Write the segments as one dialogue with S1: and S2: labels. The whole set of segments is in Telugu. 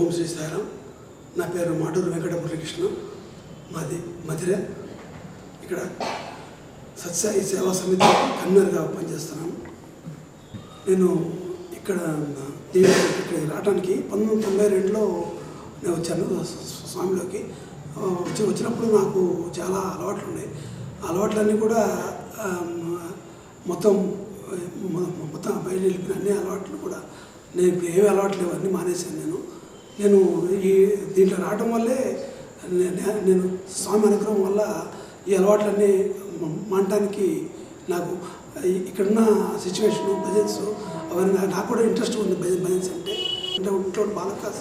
S1: ఓం శ్రీ సాయిరాం నా పేరు మాటూరు వెంకట మురళీకృష్ణ మాది మధిర. ఇక్కడ సత్సాయి సేవా సమితి కన్వీనర్గా పనిచేస్తున్నాను. నేను ఇక్కడ ఇక్కడ రావడానికి పంతొమ్మిది తొంభై రెండులో నేను వచ్చాను స్వామిలోకి. వచ్చి వచ్చినప్పుడు నాకు చాలా అలవాట్లు ఉన్నాయి. అలవాట్లన్నీ కూడా మొత్తం మొత్తం బయట వెళ్ళిపోయిన అన్ని అలవాట్లు కూడా నేను ఇప్పుడు ఏవి అలవాట్లు లేవన్నీ మానేశాను నేను. నేను ఈ దీంట్లో రావడం వల్లే నేను స్వామి అనుగ్రహం వల్ల ఈ అలవాట్లన్నీ మ- మానటానికి నాకు ఇక్కడున్న సిచ్యువేషను భజన్స్ అవన్నీ నాకు- నాకు కూడా ఇంట్రెస్ట్ ఉంది భజన్ భజన్స్ అంటే. అంటే ఇంట్లో బాలకాస్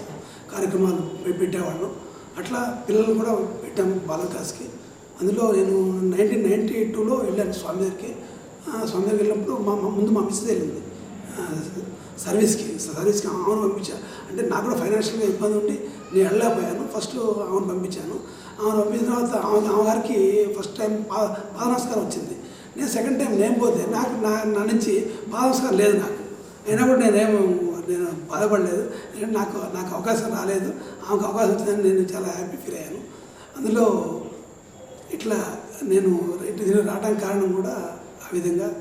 S1: కార్యక్రమాలు పెట్టేవాళ్ళం. అట్లా పిల్లలు కూడా పెట్టాము బాలకాస్కి అందులో నేను నైన్టీన్ నైంటీ టూలో వెళ్ళాను స్వామి దగ్గరికి. స్వామి దగ్గరికి వెళ్ళినప్పుడు మా ముందు మా మిస్ వెళ్ళింది. సర్వీస్కి సర్వీస్కి ఆమెను పంపించాను అంటే నాకు కూడా ఫైనాన్షియల్గా ఇబ్బంది ఉండి నేను వెళ్ళలేకపోయాను. ఫస్ట్ ఆమెను పంపించాను. ఆమెను పంపించిన తర్వాత ఆమె ఆమె గారికి ఫస్ట్ టైం పా పాద వచ్చింది. నేను సెకండ్ టైం నేను పోతే నాకు నా నా నుంచి పాదనమస్కారం లేదు నాకు. అయినా కూడా నేనేమో నేను బాధపడలేదు. ఎందుకంటే నాకు నాకు అవకాశం రాలేదు. ఆమెకు అవకాశం వచ్చిందని నేను చాలా హ్యాపీ ఫీల్ అయ్యాను. అందులో ఇట్లా నేను ఇటు దీనికి రావడానికి కారణం కూడా ఆ విధంగా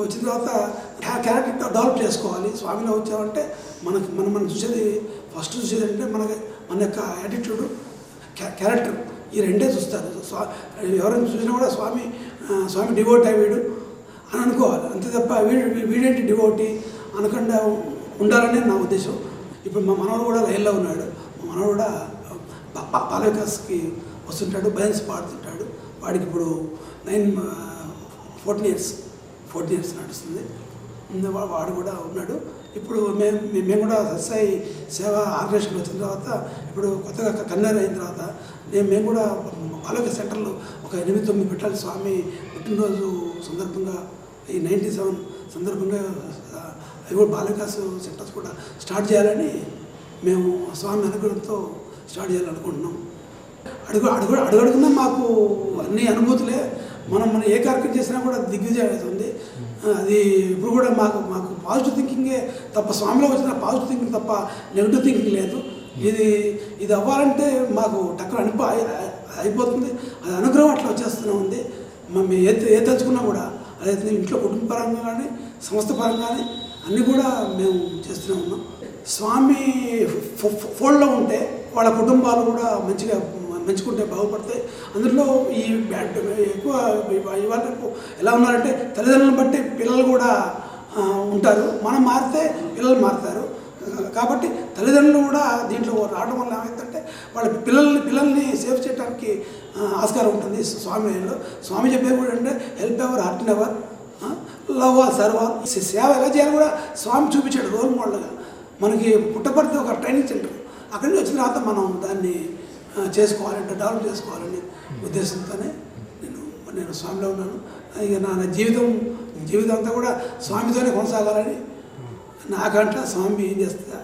S1: వచ్చిన తర్వాత క్యారెక్టర్ డెవలప్ చేసుకోవాలి. స్వామిలో వచ్చామంటే మనకు మనం మనం చూసేది ఫస్ట్ చూసేది అంటే మనకి మన యొక్క యాటిట్యూడ్ క్యారెక్టర్ ఈ రెండే చూస్తారు. స్వా ఎవరైనా చూసినా కూడా స్వామి స్వామి డివోట్ వీడు అని అనుకోవాలి. అంతే తప్ప వీడు వీడేంటి డివోటి అనకుండా ఉండాలనే నా ఉద్దేశం. ఇప్పుడు మా మనవడు కూడా లైన్లో ఉన్నాడు. మా మనవడు కూడా పాలకాస్కి వస్తుంటాడు భయన్స్ పాడుతుంటాడు. వాడికి ఇప్పుడు nine fourteen years. Fourteen years నడుస్తుంది. వాడు కూడా ఉన్నాడు. ఇప్పుడు మేము మేము కూడా సత్సాయి సేవ ఆర్గనైజేషన్ వచ్చిన తర్వాత ఇప్పుడు కొత్తగా కన్నర్ అయిన తర్వాత నేను మేము కూడా ఆరోగ్య సెంటర్లో ఒక ఎనిమిది తొమ్మిది పెట్టాలి స్వామి పుట్టినరోజు సందర్భంగా ఈ నైంటీ సెవెన్ సందర్భంగా ఆ, అవి కూడా బాలికాస్ సెంటర్స్ కూడా స్టార్ట్ చేయాలని మేము స్వామి అనుగ్రహంతో స్టార్ట్ చేయాలనుకుంటున్నాం. అడుగు అడుగు అడుగడుగున్నా మాకు అన్ని అనుభూతులే. మనం మనం ఏ కార్యక్రమం చేసినా కూడా దిగ్విజయం అవుతుంది అది ఇప్పుడు కూడా మాకు మాకు పాజిటివ్ థింకింగే తప్ప స్వామిలో వచ్చిన పాజిటివ్ థింకింగ్ తప్ప నెగిటివ్ థింకింగ్ లేదు. ఇది ఇది అవ్వాలంటే మాకు టక్కున అనిపో అయిపోతుంది. అది అనుగ్రహం అట్లా వచ్చేస్తూనే ఉంది. మేము ఏ ఏ తలుచుకున్నా కూడా అదైతే ఇంట్లో కుటుంబ పరంగా కానీ సంస్థ పరంగా కానీ అన్నీ కూడా మేము చేస్తూనే ఉన్నాం. స్వామి ఫో- ఫోన్లో ఉంటే వాళ్ళ కుటుంబాలు కూడా మంచిగా మెచ్చుకుంటే బాగుపడతాయి. అందులో ఈ బ్యాడ్ ఎక్కువ ఇవాళ ఎలా ఉన్నారంటే తల్లిదండ్రులను బట్టి పిల్లలు కూడా ఉంటారు. మనం మారితే పిల్లలు మారుతారు. కాబట్టి తల్లిదండ్రులు కూడా దీంట్లో రావడం వల్ల ఏమైందంటే వాళ్ళ పిల్లల్ని పిల్లల్ని సేవ్ చేయడానికి ఆస్కారం ఉంటుంది స్వామి స్వామి చెప్పేది కూడా అంటే help ever hurt never love all సేవ ఎలా చేయాలి కూడా స్వామి చూపించాడు రోల్ మోడల్గా మనకి పుట్టపర్తి ఒక ట్రైనింగ్ సెంటర్ అక్కడి నుంచి వచ్చిన తర్వాత మనం దాన్ని చేసుకోవాలంటే డెవలప్ చేసుకోవాలని ఉద్దేశంతోనే నేను నేను స్వామిలో ఉన్నాను. ఇక నా నా జీవితం జీవితం అంతా కూడా స్వామితోనే కొనసాగాలని నాకంట స్వామి ఏం చేస్తా?